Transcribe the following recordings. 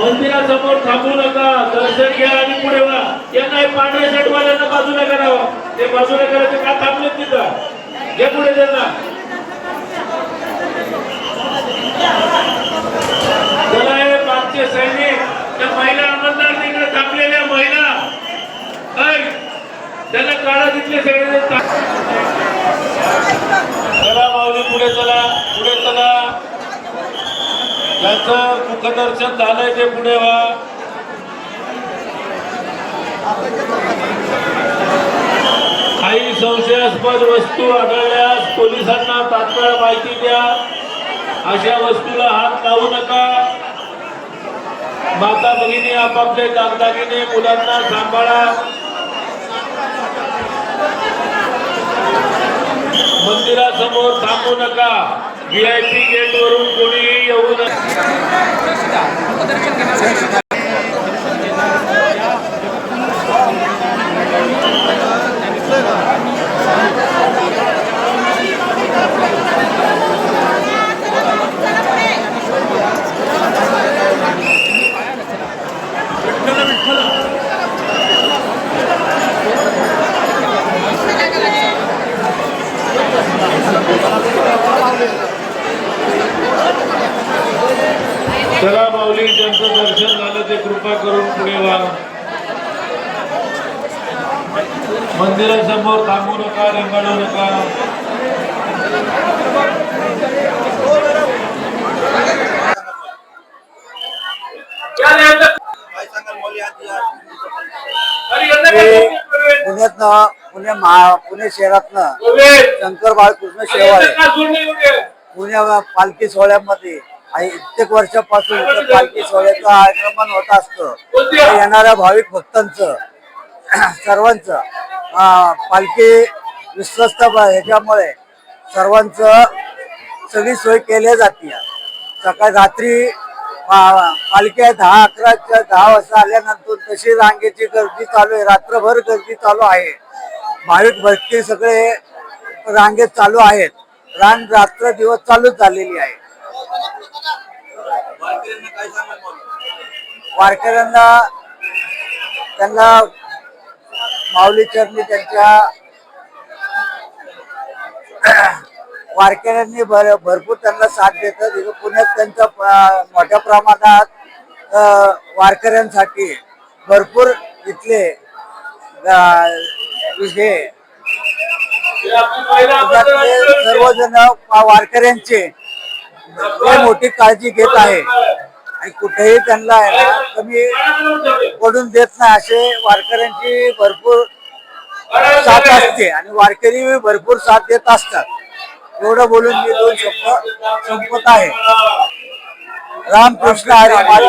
मंदिरासमोर थांबू नका. दर्शन घ्या आणि पुढे वा यांना पांढरे पांढऱ्या शर्टवाल्यांना बाजूला करावं. ते बाजूला करायचं का? थांबलेत तिथं. घे पुढे त्यांना. चला हे मागचे सैनिक. त्या महिला अंमलदार तिकडे थांबलेल्या महिला. त्यांना काळा तिथले सगळे चला माऊली पुढे चला. पुढे चला. याचं मुखदर्शन झालंय ते पुढे व्हा. काही संशयास्पद वस्तू आढळल्यास पोलिसांना तात्काळ माहिती द्या. अशा वस्तूला हात लावू नका. माता भगिनी आपापले दागदागिने मुलांना सांभाळा. मंदिरासमोर थांबू नका. व्हीआयपी गेट वरून Kaldıracağım. चला माऊली ज्यांचं दर्शन झालं ते कृपा करून पुढे व्हा मंदिरासमोर थांबू नका रेंगाळू नका. पुण्यातनं पुणे महा पुणे शहरातनं शंकर बाळकृष्ण शेवाळे. पुण्या पालखी सोहळ्यामध्ये आणि कित्येक वर्षापासून पालखी सोहळ्याचं आगमन होत असतं. येणाऱ्या भाविक भक्तांचं सर्वांचं पालखी विश्वस्त ह्याच्यामुळे सर्वांचं सगळी सोय केल्या जाते सकाळी रात्री पा- पालखी आहे दहा अकराच्या दहा वाजता आल्यानंतर तशी रांगेची गर्दी चालू आहे. रात्रभर गर्दी चालू आहे. भाविक भक्ती सगळे रांगेत चालू आहेत. रांग रात्र दिवस चालूच झालेली आहे. वारकऱ्यांना त्यांना माऊली चरणी त्यांच्या वारकऱ्यांनी भर भरपूर त्यांना साथ देतात. इथं पुण्यात त्यांचा मोठ्या प्रमाणात वारकऱ्यांसाठी भरपूर इथले हे सर्वजण वारकऱ्यांचे मोठी काळजी घेत आहे. आणि कुठेही त्यांना आहे ना कमी पडून देत नाही असे वारकऱ्यांची भरपूर साथ असते. आणि वारकरी भरपूर साथ देत असतात. एवढं बोलून मी दोन शब्द संपत आहे. रामकृष्ण हरी मारी.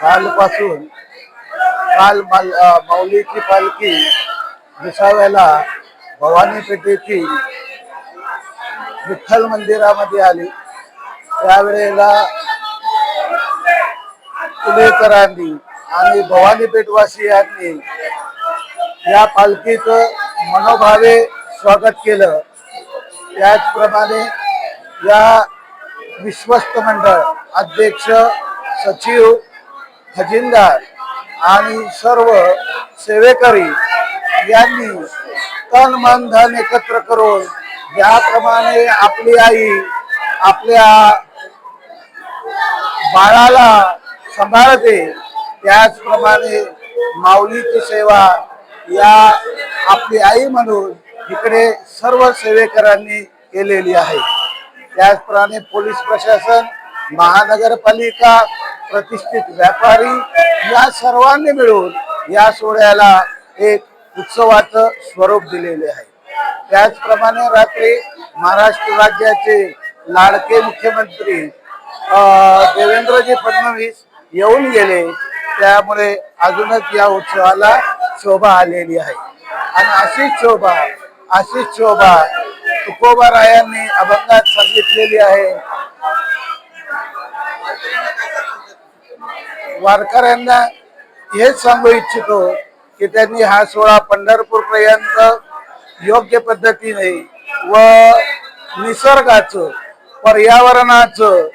कालपासून काल माल- माऊलीची पालखी विसाव्याला भवानी पेठेची विठ्ठल मंदिरामध्ये आली. त्यावेळेला पुणेकरांनी आणि भवानी पेठवासियांनी या पालखीचं मनोभावे स्वागत केलं. त्याचप्रमाणे या विश्वस्त मंडळ अध्यक्ष सचिव खजिनदार आणि सर्व सेवेकरी यांनी तन मन धन एकत्र करून ज्याप्रमाणे आपली आई आपल्या बाळाला सांभाळते. त्याचप्रमाणे माऊलीची सेवा या आपली आई म्हणून इकडे सर्व सेवेकरांनी केलेली आहे. त्याचप्रमाणे पोलीस प्रशासन महानगरपालिका प्रतिष्ठित व्यापारी या सर्वांनी मिळून या सोहळ्याला एक उत्सवाचं स्वरूप दिलेले आहे. त्याचप्रमाणे रात्री महाराष्ट्र राज्याचे लाडके मुख्यमंत्री देवेंद्रजी फडणवीस येऊन गेले. त्यामुळे अजूनच या उत्सवाला शोभा आलेली आहे. आणि अशीच शोभा अशीच शोभा तुकोबारायांनी अभंगात सांगितलेली आहे. वारकऱ्यांना हेच सांगू इच्छितो की त्यांनी हा सोहळा पंढरपूर पर्यंत योग्य पद्धतीने व निसर्गाचं पर्यावरणाचं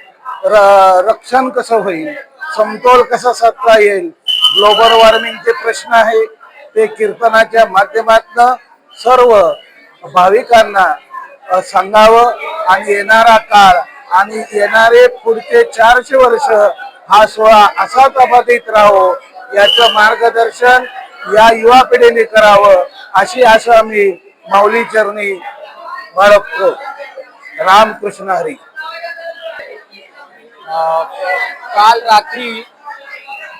र- रक्षण कसं होईल समतोल कसा साधता येईल ग्लोबल वॉर्मिंगचे प्रश्न आहे. ते कीर्तनाच्या माध्यमातून सर्व भाविकांना सांगावं. आणि येणारा काळ आणि येणारे पुढचे चारशे वर्ष हा सोहळा असाच अबाधित राहो याचं मार्गदर्शन या युवा पिढीने करावं अशी आशा मी माऊली चरणी बाळगतो. रामकृष्ण हरी. काल रात्री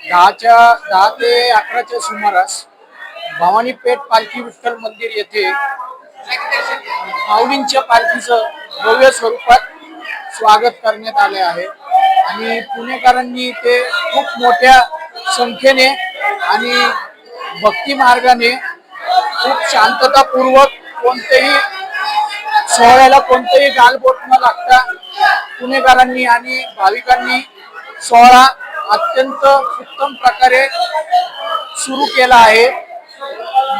दहाच्या दहा ते अकराच्या सुमारास भवानीपेठ पालखी विठ्ठल मंदिर येथे माऊलींच्या पालखीचं भव्य स्वरूपात स्वागत करण्यात आले आहे. आणि पुणेकरांनी ते खूप मोठ्या संख्येने आणि भक्ती मार्गाने खूप शांततापूर्वक कोणतेही सोहळ्याला कोणतेही गालबोट न लागता पुणेकरांनी आणि भाविकांनी सोहळा अत्यंत उत्तम प्रकारे सुरू केला आहे.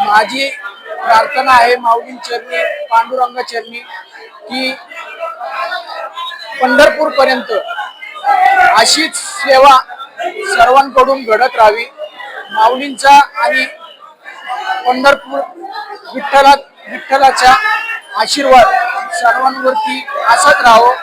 माझी प्रार्थना आहे माऊली चरणी पांडुरंग चरणी की पंढरपूर पर्यंत अशीच सेवा सर्वांकडून घडत राहावी. माऊलींचा आणि पंढरपूर विठ्ठला विठ्ठलाचा आशीर्वाद सर्वांवरती असत राहो.